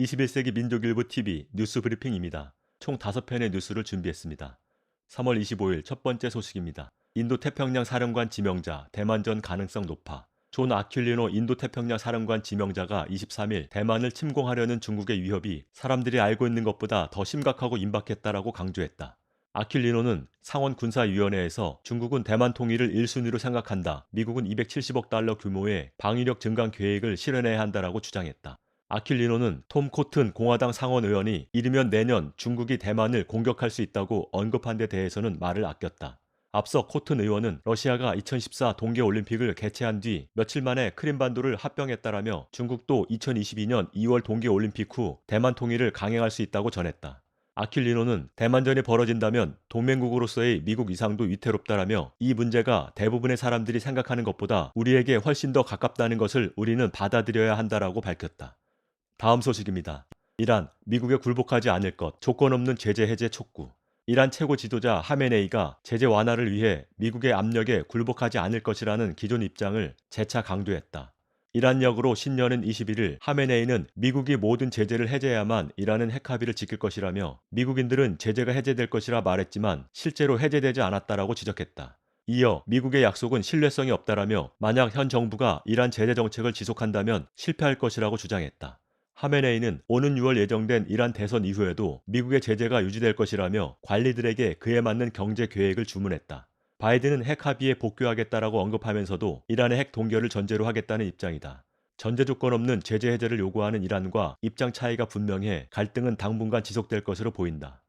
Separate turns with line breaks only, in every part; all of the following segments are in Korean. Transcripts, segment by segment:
21세기 민족일보 TV 뉴스 브리핑입니다. 총 5편의 뉴스를 준비했습니다. 3월 25일 첫 번째 소식입니다. 인도 태평양 사령관 지명자 대만전 가능성 높아. 존 아큘리노 인도 태평양 사령관 지명자가 23일 대만을 침공하려는 중국의 위협이 사람들이 알고 있는 것보다 더 심각하고 임박했다라고 강조했다. 아킬리노는 상원 군사위원회에서 중국은 대만 통일을 1순위로 생각한다. 미국은 270억 달러 규모의 방위력 증강 계획을 실현해야 한다라고 주장했다. 아킬리노는 톰 코튼 공화당 상원 의원이 이르면 내년 중국이 대만을 공격할 수 있다고 언급한 데 대해서는 말을 아꼈다. 앞서 코튼 의원은 러시아가 2014 동계올림픽을 개최한 뒤 며칠 만에 크림반도를 합병했다라며 중국도 2022년 2월 동계올림픽 후 대만 통일을 강행할 수 있다고 전했다. 아킬리노는 대만전이 벌어진다면 동맹국으로서의 미국 이상도 위태롭다라며 이 문제가 대부분의 사람들이 생각하는 것보다 우리에게 훨씬 더 가깝다는 것을 우리는 받아들여야 한다라고 밝혔다. 다음 소식입니다. 이란, 미국에 굴복하지 않을 것, 조건 없는 제재 해제 촉구. 이란 최고 지도자 하메네이가 제재 완화를 위해 미국의 압력에 굴복하지 않을 것이라는 기존 입장을 재차 강조했다. 이란 역으로 신년은 21일 하메네이는 미국이 모든 제재를 해제해야만 이란은 핵합의를 지킬 것이라며 미국인들은 제재가 해제될 것이라 말했지만 실제로 해제되지 않았다라고 지적했다. 이어 미국의 약속은 신뢰성이 없다라며 만약 현 정부가 이란 제재 정책을 지속한다면 실패할 것이라고 주장했다. 하메네이는 오는 6월 예정된 이란 대선 이후에도 미국의 제재가 유지될 것이라며 관리들에게 그에 맞는 경제 계획을 주문했다. 바이든은 핵 합의에 복귀하겠다라고 언급하면서도 이란의 핵 동결을 전제로 하겠다는 입장이다. 전제 조건 없는 제재 해제를 요구하는 이란과 입장 차이가 분명해 갈등은 당분간 지속될 것으로 보인다.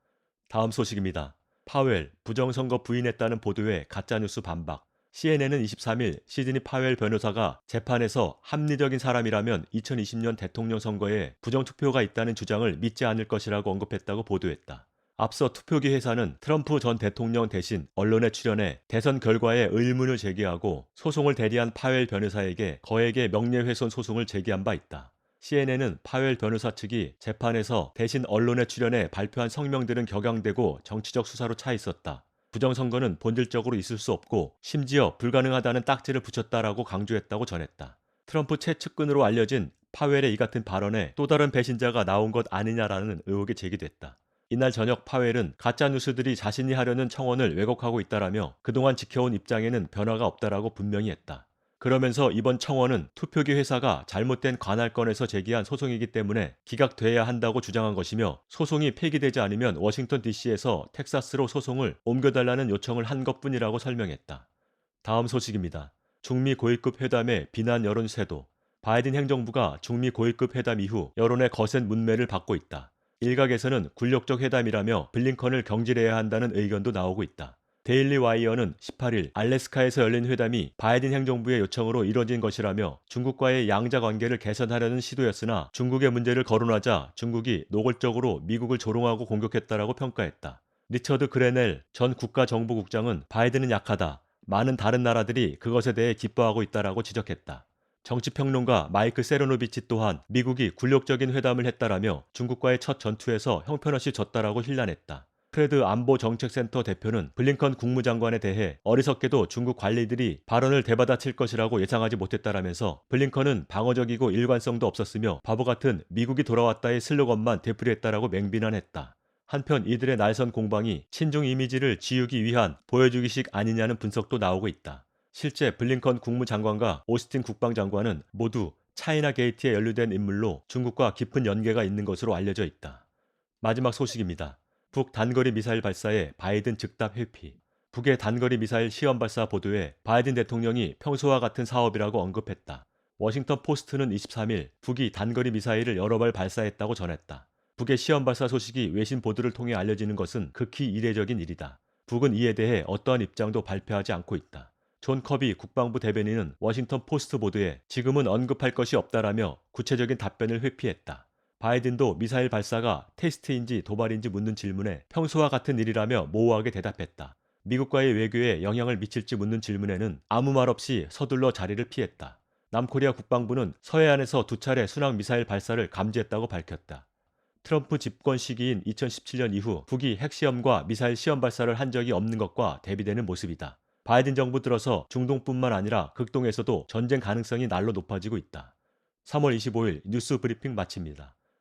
다음 소식입니다. 파웰 부정선거 부인했다는 보도에 가짜뉴스 반박. CNN은 23일 시드니 파웰 변호사가 재판에서 합리적인 사람이라면 2020년 대통령 선거에 부정투표가 있다는 주장을 믿지 않을 것이라고 언급했다고 보도했다. 앞서 투표기 회사는 트럼프 전 대통령 대신 언론에 출연해 대선 결과에 의문을 제기하고 소송을 대리한 파웰 변호사에게 거액의 명예훼손 소송을 제기한 바 있다. CNN은 파웰 변호사 측이 재판에서 대신 언론에 출연해 발표한 성명들은 격양되고 정치적 수사로 차 있었다. 부정선거는 본질적으로 있을 수 없고 심지어 불가능하다는 딱지를 붙였다라고 강조했다고 전했다. 트럼프 최측근으로 알려진 파웰의 이 같은 발언에 또 다른 배신자가 나온 것 아니냐라는 의혹이 제기됐다. 이날 저녁 파웰은 가짜 뉴스들이 자신이 하려는 청원을 왜곡하고 있다라며 그동안 지켜온 입장에는 변화가 없다라고 분명히 했다. 그러면서 이번 청원은 투표기 회사가 잘못된 관할권에서 제기한 소송이기 때문에 기각돼야 한다고 주장한 것이며 소송이 폐기되지 않으면 워싱턴 DC에서 텍사스로 소송을 옮겨달라는 요청을 한 것뿐이라고 설명했다. 다음 소식입니다. 중미 고위급 회담의 비난 여론 쇄도. 바이든 행정부가 중미 고위급 회담 이후 여론의 거센 문매를 받고 있다. 일각에서는 굴욕적 회담이라며 블링컨을 경질해야 한다는 의견도 나오고 있다. 데일리 와이어는 18일 알래스카에서 열린 회담이 바이든 행정부의 요청으로 이뤄진 것이라며 중국과의 양자 관계를 개선하려는 시도였으나 중국의 문제를 거론하자 중국이 노골적으로 미국을 조롱하고 공격했다라고 평가했다. 리처드 그레넬 전 국가정보국장은 바이든은 약하다. 많은 다른 나라들이 그것에 대해 기뻐하고 있다라고 지적했다. 정치평론가 마이크 세르노비치 또한 미국이 굴욕적인 회담을 했다라며 중국과의 첫 전투에서 형편없이 졌다라고 힐난했다. 프레드 안보 정책센터 대표는 블링컨 국무장관에 대해 어리석게도 중국 관리들이 발언을 대받아칠 것이라고 예상하지 못했다라면서 블링컨은 방어적이고 일관성도 없었으며 바보 같은 미국이 돌아왔다의 슬로건만 되풀이했다라고 맹비난했다. 한편 이들의 날선 공방이 친중 이미지를 지우기 위한 보여주기식 아니냐는 분석도 나오고 있다. 실제 블링컨 국무장관과 오스틴 국방장관은 모두 차이나 게이트에 연루된 인물로 중국과 깊은 연계가 있는 것으로 알려져 있다. 마지막 소식입니다. 북 단거리 미사일 발사에 바이든 즉답 회피. 북의 단거리 미사일 시험 발사 보도에 바이든 대통령이 평소와 같은 사업이라고 언급했다. 워싱턴 포스트는 23일 북이 단거리 미사일을 여러 발 발사했다고 전했다. 북의 시험 발사 소식이 외신 보도를 통해 알려지는 것은 극히 이례적인 일이다. 북은 이에 대해 어떠한 입장도 발표하지 않고 있다. 존 커비 국방부 대변인은 워싱턴 포스트 보도에 지금은 언급할 것이 없다라며 구체적인 답변을 회피했다. 바이든도 미사일 발사가 테스트인지 도발인지 묻는 질문에 평소와 같은 일이라며 모호하게 대답했다. 미국과의 외교에 영향을 미칠지 묻는 질문에는 아무 말 없이 서둘러 자리를 피했다. 남코리아 국방부는 서해안에서 두 차례 순항 미사일 발사를 감지했다고 밝혔다. 트럼프 집권 시기인 2017년 이후 북이 핵시험과 미사일 시험 발사를 한 적이 없는 것과 대비되는 모습이다. 바이든 정부 들어서 중동뿐만 아니라 극동에서도 전쟁 가능성이 날로 높아지고 있다. 3월 25일 뉴스 브리핑 마칩니다.